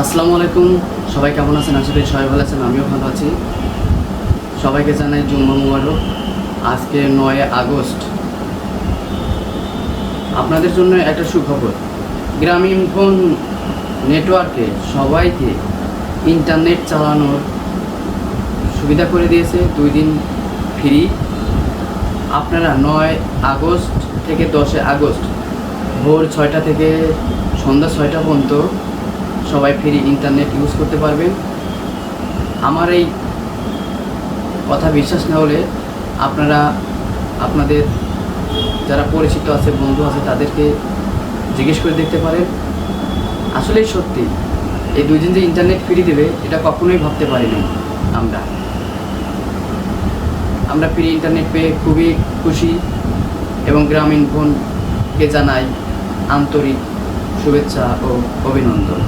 আসসালামু আলাইকুম। সবাই কেমন আছেন? আশা করি সবাই ভালো আছেন, আমিও ভালো আছি। সবাইকে জানাই জুম্মা মুবারক। আজকে নয় আগস্ট। আপনাদের জন্য একটা সুখবর। গ্রামীণ ফোন নেটওয়ার্কে সবাইকে ইন্টারনেট চালানোর সুবিধা করে দিয়েছে। দুই দিন ফ্রি। আপনারা নয় আগস্ট থেকে দশে আগস্ট ভোর ছয়টা থেকে সন্ধ্যা ছয়টা পর্যন্ত সবাই ফ্রি ইন্টারনেট ইউজ করতে পারবেন। আমার এই কথা বিশ্বাস না হলে আপনারা, আপনাদের যারা পরিচিত আছে, বন্ধু আছে, তাদেরকে জিজ্ঞেস করে দেখতে পারেন। আসলেই সত্যি, এই দুই দিন যে ইন্টারনেট ফ্রি দেবে, এটা কখনোই ভাবতে পারিনি আমরা। আমরা ফ্রি ইন্টারনেট পেয়ে খুবই খুশি এবং গ্রামীণ ফোনকে জানাই আন্তরিক শুভেচ্ছা ও অভিনন্দন।